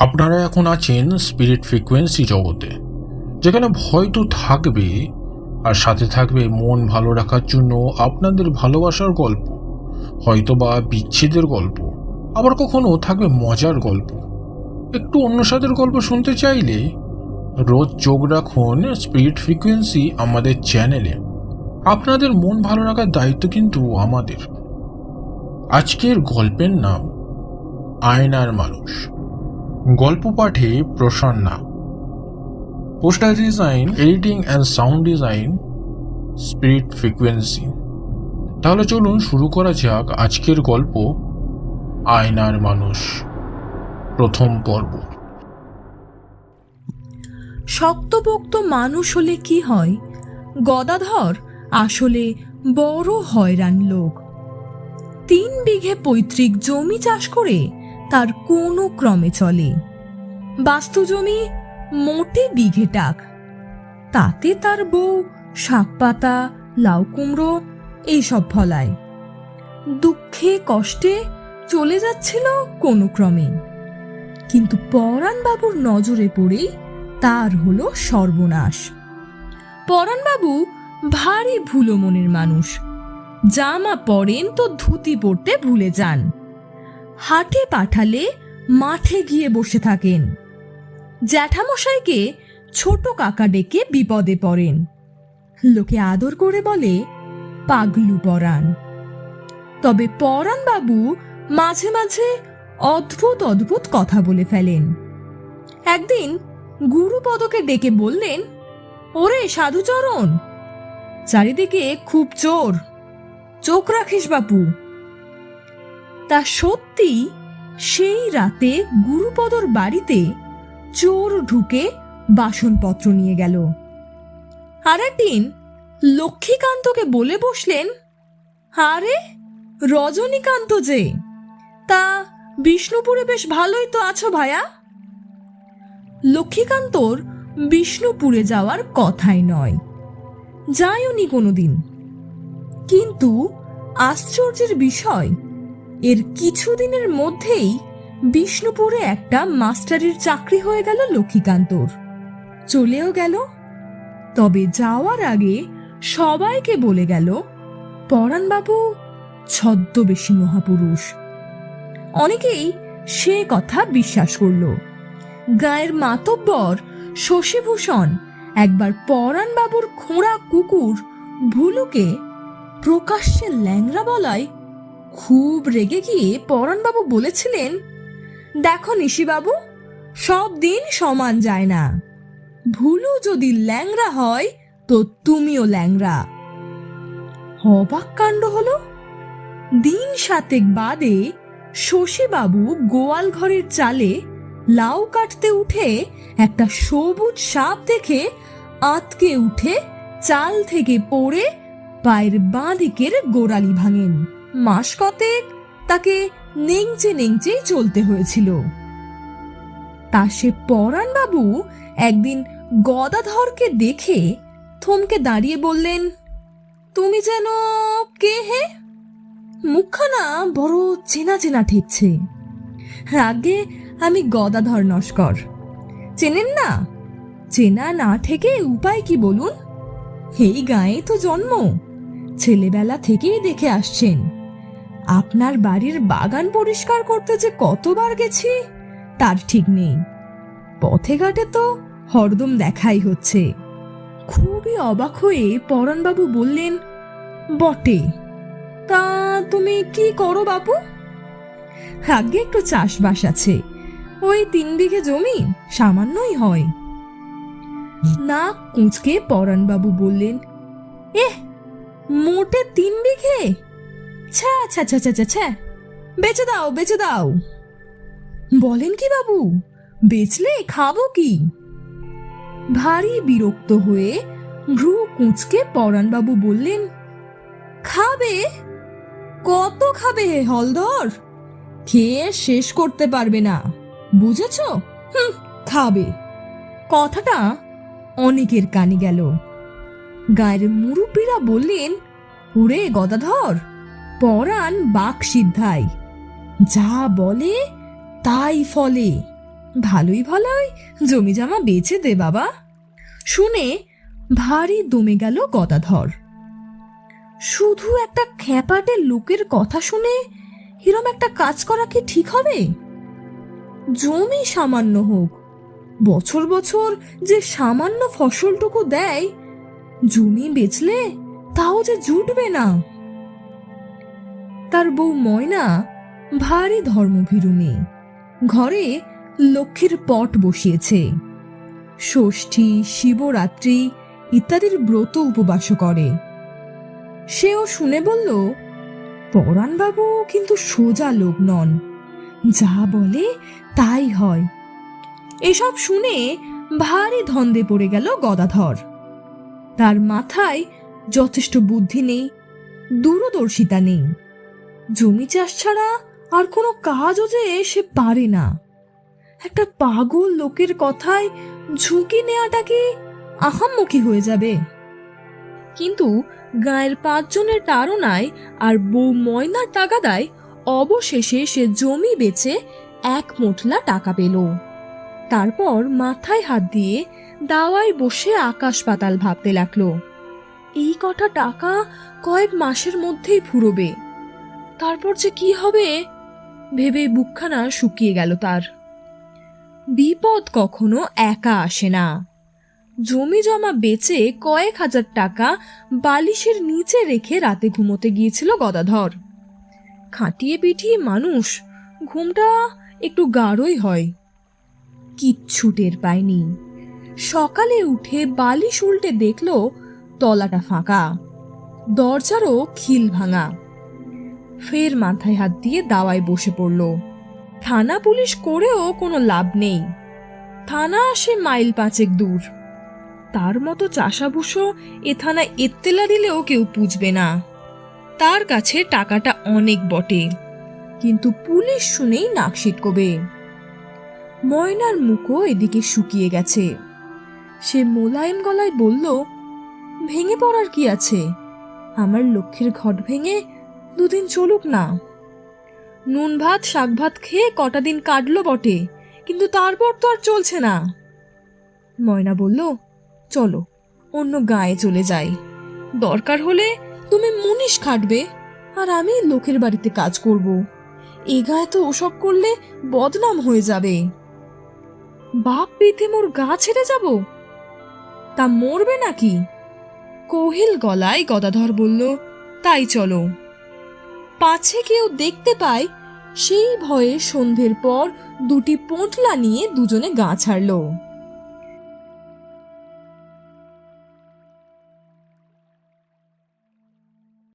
আপনারা এখন আছেন স্পিরিট ফ্রিকোয়েন্সি জগতে, যেখানে ভয় তো থাকবে, আর সাথে থাকবে মন ভালো রাখার জন্য আপনাদের ভালোবাসার গল্প, হয়তোবা বিচ্ছেদের গল্প, আবার কখনো থাকবে মজার গল্প। একটু অন্য স্বাদের গল্প শুনতে চাইলে রোজ চোখ রাখুন স্পিরিট ফ্রিকোয়েন্সি আমাদের চ্যানেলে। আপনাদের মন ভালো রাখার দায়িত্ব কিন্তু আমাদের। আজকের গল্পের নাম, আয়নার মানুষ। গল্প পাঠে Prasanna. Poster design editing and sound design spirit frequency তাহলে চলুন শুরু করা যাক আজকের গল্প, আয়নার মানুষ। প্রথম পর্ব। শক্তপোক্ত মানুষ হলে কি হয়? গদাধর আসলে বড় হয়রান লোক। তিন বিঘে পৈতৃক জমি চাষ করে তার কোনো ক্রমে চলে। বাস্তু জমি মোটে বিঘে টাক। তাতে তার বউ, শাকপাতা, লাউ কুমড়ো এইসব ফলায়। দুঃখে, কষ্টে চলে যাচ্ছিল কোনো ক্রমে। কিন্তু পরাণবাবুর নজরে পড়েই তার হলো সর্বনাশ। পরাণবাবু ভারী ভুলো মনের মানুষ। জামা পরেন তো ধুতি পরতে ভুলে যান। হাটে পাঠালে মাঠে গিয়ে বসে থাকেন। জ্যাঠামশাইকে ছোট কাকা ডেকে বিপদে পড়েন। লোকে আদর করে বলে, পাগলু পরাণ। তবে পরাণবাবু মাঝে মাঝে অদ্ভুত অদ্ভুত কথা বলে ফেলেন। একদিন গুরুপদকে ডেকে বললেন, ওরে সাধুচরণ, চারিদিকে খুব চোর চোখ রাখিস বাপু তা সত্যি সেই রাতে গুরুপদর বাড়িতে চোর ঢুকে বাসনপত্র নিয়ে গেল। আর একদিন লক্ষ্মীকান্তকে বলে বসলেন, আরে, রজনীকান্ত যে, তা বিষ্ণুপুরে বেশ ভালোই তো আছো ভায়া? লক্ষ্মীকান্তর বিষ্ণুপুরে যাওয়ার কথাই নয় যায়নি কোনোদিন। কিন্তু আশ্চর্যের বিষয় এর কিছুদিনের মধ্যেই বিষ্ণুপুরে একটা মাস্টারির চাকরি হয়ে গেল লক্ষ্মীকান্তর। চলেও গেল। তবে যাওয়ার আগে সবাইকে বলে গেল, পরাণবাবু, ছদ্মবেশী মহাপুরুষ। অনেকেই সে কথা বিশ্বাস করল। গায়ের মাতব্বর শশীভূষণ একবার পরাণবাবুর খোঁড়া কুকুর ভুলুকে প্রকাশ্যে ল্যাংরা বলায় খুব রেগে গিয়ে পরাণবাবু বলেছিলেন, দেখো নিশিবাবু, সব দিন সমান যায় না। ভুলু যদি ল্যাংরা হয়, তো তুমিও ল্যাংরা অবাক কাণ্ড হলো। দিন সাতেক বাদে শশীবাবু গোয়াল ঘরের চালে লাউ কাটতে উঠে একটা সবুজ সাপ দেখে আতকে উঠে চাল থেকে পড়ে পায়ের বাঁ দিকের গোড়ালি ভাঙেন। মাস কতেক তাকে নেংচে নেংচেই চলতে হয়েছিল। তা সে পরাণবাবু একদিন গদাধরকে দেখে থমকে দাঁড়িয়ে বললেন, তুমি যেন কে হে? মুখখানা বড় চেনা চেনা ঠেকছে। আগে আমি গদাধর নস্কর। চেনেন না? চেনা না থেকে উপায় কি বলুন? এই গায়ে তো জন্ম। ছেলেবেলা থেকেই দেখে আসছেন। আপনার বাড়ির বাগান পরিষ্কার করতে যে কতবার গেছি, তার ঠিক নেই। পথে ঘাটে তো হরদম দেখাই হচ্ছে। খুবই অবাক হয়ে পরাণবাবু বললেন, বটে, তা তুমি কি করো বাপু? আগে একটু চাষবাস আছে। ওই তিন বিঘে জমি সামান্যই হয়। না কুঁচকে পরাণবাবু বললেন, এহ, মোটে তিন বিঘে? ছ্যা ছ্যা ছ্যা বেচে দাও বেচে দাও। বলেন কি বাবু, বেচলে খাব কি? ভারী বিরক্ত হয়ে ভ্রু কুঁচকে পরাণবাবু বললেন, খাবে? কত খাবে হলধর খেয়ে শেষ করতে পারবে না, বুঝেছ? হুম খাবে। কথাটা অনেকের কানে গেল। গায়ের মুরব্বীরা বললেন, ওরে গদাধর পরাণ বাক সিদ্ধাই যা বলে, তাই ফলে। ভালোই ভালোই, জমি জামা বেচে দে বাবা। শুনে ভারী দমে গেল গদাধর। শুধু একটা খ্যাপাটে লোকের কথা শুনে হিরম একটা কাজ করা কি ঠিক হবে? জমি সামান্য হোক, বছর বছর যে সামান্য ফসলটুকু দেয়, জমি বেচলে তাও যে জুটবে না। তার বউ ময়না ভারী ধর্মভীরু মেয়ে। ঘরে লক্ষ্মীর পট বসিয়েছে। ষষ্ঠী, শিবরাত্রি ইত্যাদির ব্রত উপবাস করে। সেও শুনে বলল, পরাণবাবু কিন্তু সোজা লোক নন। যা বলে তাই হয়। এসব শুনে ভারী ধন্দে পড়ে গেল গদাধর। তার মাথায় যথেষ্ট বুদ্ধি নেই, দূরদর্শিতা নেই। জমি চাষ ছাড়া আর কোনো কাজও যে সে পারে না। একটা পাগল লোকের কথায় ঝুঁকি নেওয়াটা কি আহাম্মুখী হয়ে যাবে? কিন্তু গায়ের পাঁচজনের তাড়নায় আর বউ ময়নার তাগাদায় অবশেষে সে জমি বেচে এক মোটলা টাকা পেল। তারপর মাথায় হাত দিয়ে দাওয়ায় বসে আকাশ পাতাল ভাবতে লাগল, এই কটা টাকা কয়েক মাসের মধ্যেই ফুরবে। তারপর যে কি হবে? ভেবে বুকখানা শুকিয়ে গেল তার। বিপদ কখনো একা আসে না। জমি জমা বেচে কয়েক হাজার টাকা বালিশের নিচে রেখে রাতে ঘুমোতে গিয়েছিল গদাধর। খাটিয়ে পিটিয়ে মানুষ, ঘুমটা একটু গাঢ়ই হয়। কিচ্ছু টের পায়নি। সকালে উঠে বালিশ উল্টে দেখল, তলাটা ফাঁকা। দরজারও খিল ভাঙা। ফের মাথায় হাত দিয়ে দাওয়ায় বসে পড়ল। থানা পুলিশ করেও কোনো লাভ নেই। থানা আসে মাইল পাঁচেক দূর। তার মতো চাষাভুষো এ থানায় এত্তেলা দিলেও কেউ পুজবে না। তার কাছে টাকাটা অনেক বটে, কিন্তু পুলিশ শুনেই নাক সিটকবে। ময়নার মুখও এদিকে শুকিয়ে গেছে। সে মোলায়েম গলায় বলল, ভেঙে পড়ার কি আছে? আমার লক্ষ্যের ঘট ভেঙে দুদিন চলুক না। নুন ভাত, শাক ভাত খেয়ে কটা দিন কাটলো বটে, কিন্তু তারপর তো আর চলছে না। ময়না বলল, চলো, অন্য গায়ে চলে যাই। দরকার হলে তুমি মুনিশ খাটবে, আর আমি লোকের বাড়িতে কাজ করব। এ গায়ে তো ওসব করলে বদনাম হয়ে যাবে। বাপ পেতে মোর গা ছেড়ে যাব? তা মরবে নাকি? কোহিল গলায় গদাধর বলল, তাই চলো। পাছে কেউ দেখতে পায় সেই ভয়ে সন্ধ্যের পর দুটি পোঁটলা নিয়ে দুজনে গা ছাড়লো।